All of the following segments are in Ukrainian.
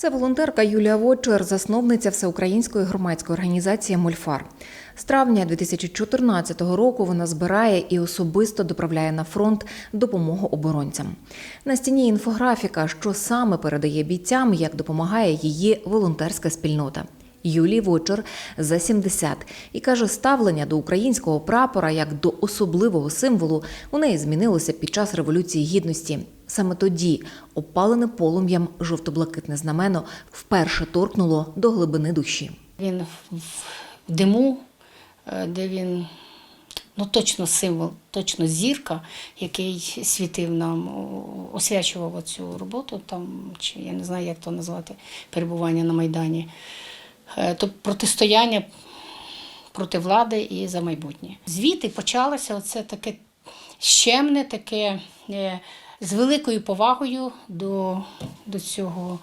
Це волонтерка Юлія Вочер, засновниця всеукраїнської громадської організації Мольфар. З травня 2014 року вона збирає і особисто доправляє на фронт допомогу оборонцям. На стіні інфографіка, що саме передає бійцям, як допомагає її волонтерська спільнота. Юлії Вочер за 70 і каже, ставлення до українського прапора як до особливого символу у неї змінилося під час революції гідності. Саме тоді опалене полум'ям жовто-блакитне знамено вперше торкнуло до глибини душі. Він в диму, е, де він ну, точно символ, точно зірка, який світив нам, освячував цю роботу, там, чи я не знаю, як то назвати, перебування на Майдані. Е, То протистояння проти влади і за майбутнє. Звідти почалося оце таке щемне, таке е, з великою повагою до, до цього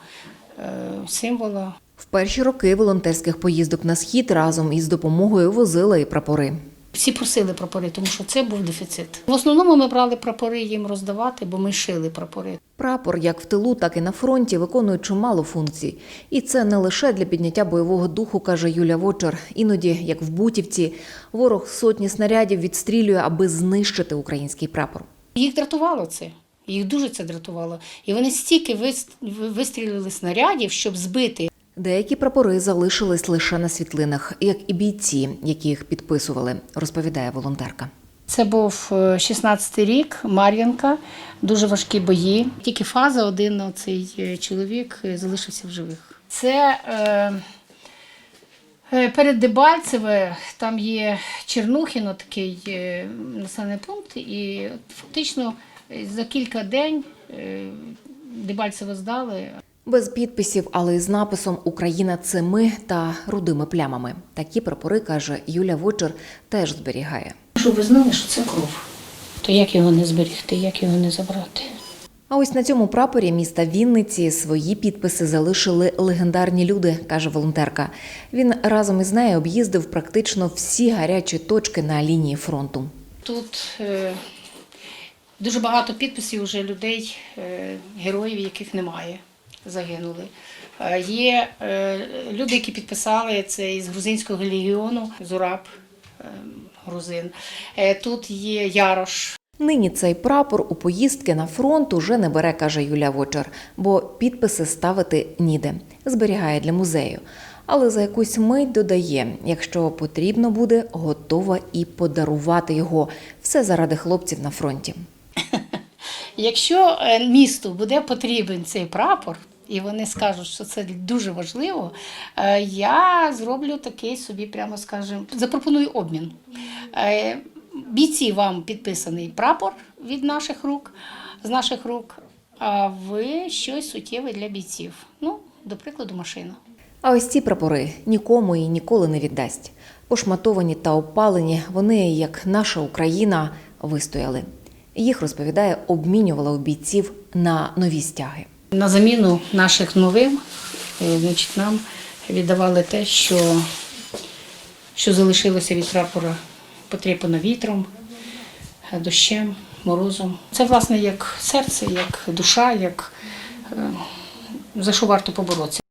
е, символа. В перші роки волонтерських поїздок на схід разом із допомогою возила і прапори. Всі просили прапори, тому що це був дефіцит. В основному ми брали прапори їм роздавати, бо ми шили прапори. Прапор як в тилу, так і на фронті виконує чимало функцій. І це не лише для підняття бойового духу, каже Юля Вочер. Іноді, як в Бутівці, ворог сотні снарядів відстрілює, аби знищити український прапор. Їх дратувало це. Їх дуже це дратувало. І вони стільки вис- вистрілили снарядів, щоб збити. Деякі прапори залишились лише на світлинах, як і бійці, які їх підписували, розповідає волонтерка. Це був е, 16-й рік, Мар'янка, дуже важкі бої. Тільки фаза один цей е, чоловік е, залишився в живих. Це е, е, перед Дебальцеве, там є Чернухіно, такий е, населений пункт, і фактично е, за кілька день е, Дебальцеве здали, Без підписів, але із написом Україна це ми та рудими плямами. Такі прапори каже Юля Вочер, теж зберігає. Щоб ви знали, що це кров. То як його не зберігти, як його не забрати? А ось на цьому прапорі міста Вінниці свої підписи залишили легендарні люди, каже волонтерка. Він разом із нею об'їздив практично всі гарячі точки на лінії фронту. Тут е, дуже багато підписів вже людей, е, героїв, яких немає, загинули. Е, є е, люди, які підписали це із грузинського легіону, Зураб, грузин. Тут є Ярош, Нині цей прапор у поїздки на фронт уже не бере, каже Юля Вочер, бо підписи ставити ніде. Зберігає для музею. Але за якусь мить додає, якщо потрібно буде, готова і подарувати його. Все заради хлопців на фронті. Якщо е, місту буде потрібен цей прапор, і вони скажуть, що це дуже важливо, е, я зроблю такий собі, прямо скажемо, запропоную обмін. Е, Бійці вам підписаний прапор від наших рук, з наших рук, а ви щось суттєве для бійців. Ну, до прикладу, машина. А ось ці прапори нікому і ніколи не віддасть. Пошматовані та опалені, вони, як наша Україна, вистояли. Їх розповідає, обмінювала у бійців на нові стяги. На заміну наших новим, е, значить, нам віддавали те, що, що залишилося від прапора, потріпано вітром, е, дощем, морозом. Це, власне, як серце, як душа, як е, за що варто поборотися.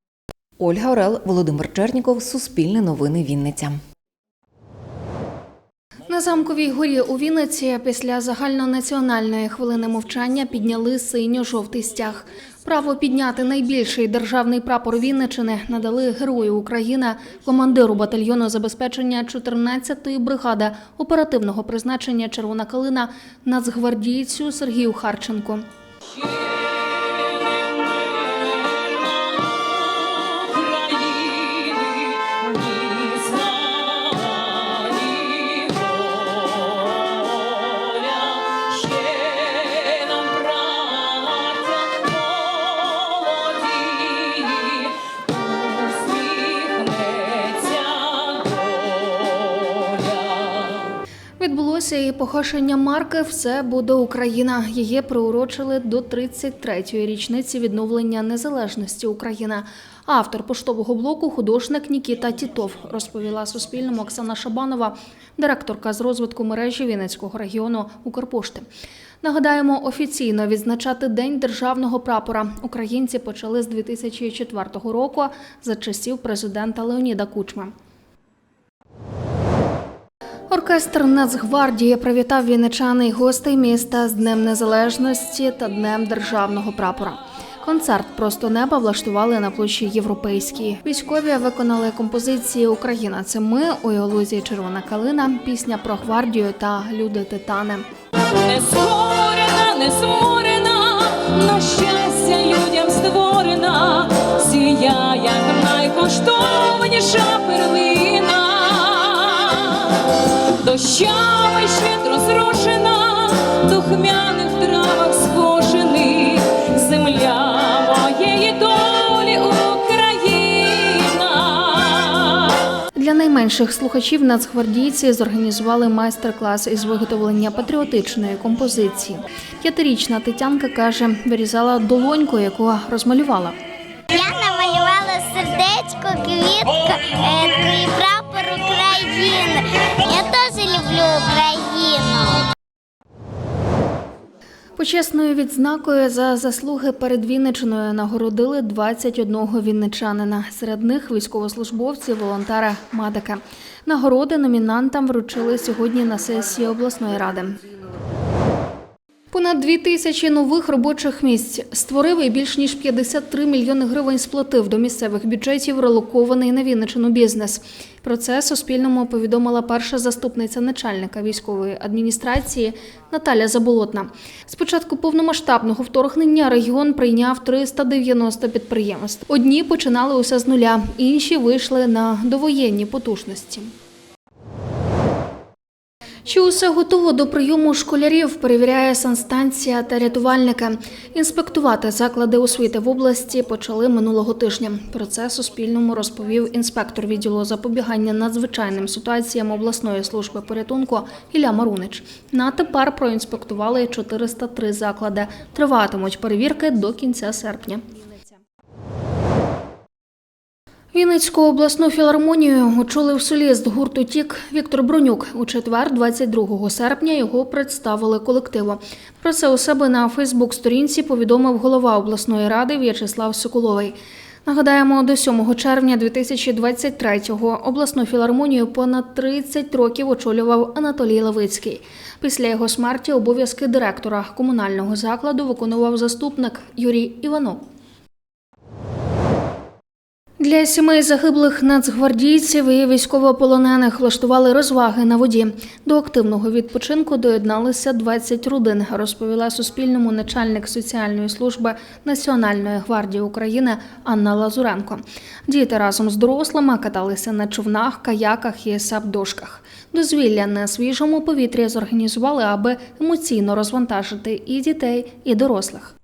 Ольга Орел, Володимир Черніков, Суспільне новини Вінниця. На замковій горі у Вінниці після загальнонаціональної хвилини мовчання підняли синьо-жовтий стяг. Право підняти найбільший державний прапор Вінничини надали герою України, командиру батальйону забезпечення 14-ї бригади оперативного призначення Червона калина нацгвардійцю Сергію Харченку. Акції похошення марки Все буде Україна. Її приурочили до 33-ї річниці відновлення незалежності України. Автор поштового блоку художник Нікіта Тітов розповіла Суспільному Оксана Шабанова, директорка з розвитку мережі Вінницького регіону Укрпошти. Нагадаємо, офіційно відзначати День державного прапора українці почали з 2004 року за часів президента Леоніда Кучми. Оркестр Нацгвардії привітав вінничани й гостей міста з Днем Незалежності та Днем державного прапора. Концерт просто неба влаштували на площі Європейській. Військові виконали композиції Україна. Це ми у ілузії Червона калина, пісня про гвардію та люди титани. не скорена, не зморена, на щастя людям створена, сія, як найкоштовніша перлина, дощами щедро зрошена, духмяних травах схожений, земля моєї долі Україна. Для найменших слухачів нацгвардійці зорганізували майстер-клас із виготовлення патріотичної композиції. П'ятирічна Тетянка каже, вирізала долоньку, яку розмалювала. Я намалювала сердечко, квітку е, і прапор України. Я теж люблю Україну. Почесною відзнакою за заслуги перед Вінничиною нагородили 21 вінничанина. Серед них військовослужбовці, волонтери, медики. Нагороди номінантам вручили сьогодні на сесії обласної ради. Понад дві тисячі нових робочих місць створив і більш ніж 53 мільйони гривень сплатив до місцевих бюджетів релокований на Вінничину бізнес. Про це Суспільному повідомила перша заступниця начальника військової адміністрації Наталя Заболотна. З початку повномасштабного вторгнення регіон прийняв 390 підприємств. Одні починали усе з нуля, інші вийшли на довоєнні потужності. Чи усе готово до прийому школярів, перевіряє санстанція та рятувальники. Інспектувати заклади освіти в області почали минулого тижня. Про це Суспільному розповів інспектор відділу запобігання надзвичайним ситуаціям обласної служби порятунку Ілля Марунич. На тепер проінспектували 403 заклади. Триватимуть перевірки до кінця серпня. Вінницьку обласну філармонію очолив соліст гурту Тік Віктор Бронюк. У четвер, 22 серпня, його представили колективу. Про це у себе на Фейсбук-сторінці повідомив голова обласної ради В'ячеслав Соколовий. Нагадаємо, до 7 червня 2023-го обласну філармонію понад 30 років очолював Анатолій Левицький. Після його смерті обов'язки директора комунального закладу виконував заступник Юрій Іванов. Для сімей загиблих нацгвардійців і військовополонених влаштували розваги на воді. До активного відпочинку доєдналися 20 родин, розповіла Суспільному начальник соціальної служби Національної гвардії України Анна Лазуренко. Діти разом з дорослими каталися на човнах, каяках і сап-дошках. Дозвілля на свіжому повітрі зорганізували, аби емоційно розвантажити і дітей, і дорослих.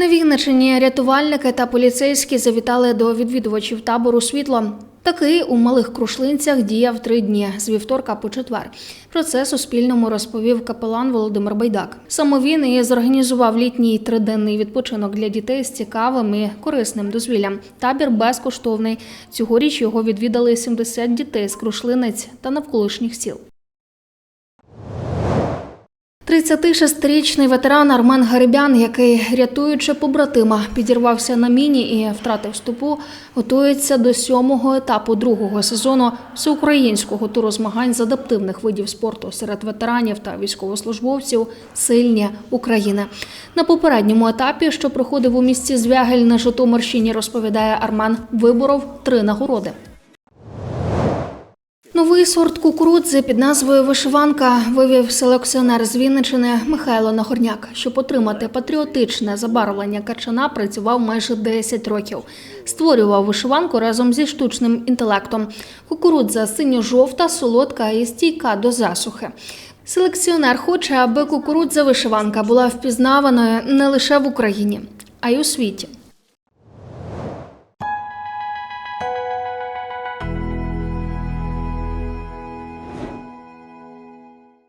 На Вінничині рятувальники та поліцейські завітали до відвідувачів табору світло. Такий у малих крушлинцях діяв три дні з вівторка по четвер. Про це Суспільному розповів капелан Володимир Байдак. Саме він і зорганізував літній триденний відпочинок для дітей з цікавим і корисним дозвіллям. Табір безкоштовний. Цьогоріч його відвідали 70 дітей з крушлинець та навколишніх сіл. 36-річний ветеран Армен Гарибян, який, рятуючи побратима, підірвався на міні і втратив стопу, готується до сьомого етапу другого сезону всеукраїнського туру змагань з адаптивних видів спорту серед ветеранів та військовослужбовців Сильні України. На попередньому етапі, що проходив у місті Звягель на Житомирщині, розповідає Армен, виборов три нагороди. Новий сорт кукурудзи під назвою Вишиванка вивів селекціонер з Вінничини Михайло Нагорняк. Щоб отримати патріотичне забарвлення качана, працював майже 10 років. Створював вишиванку разом зі штучним інтелектом. Кукурудза синьо-жовта, солодка і стійка до засухи. Селекціонер хоче, аби кукурудза вишиванка була впізнаваною не лише в Україні, а й у світі.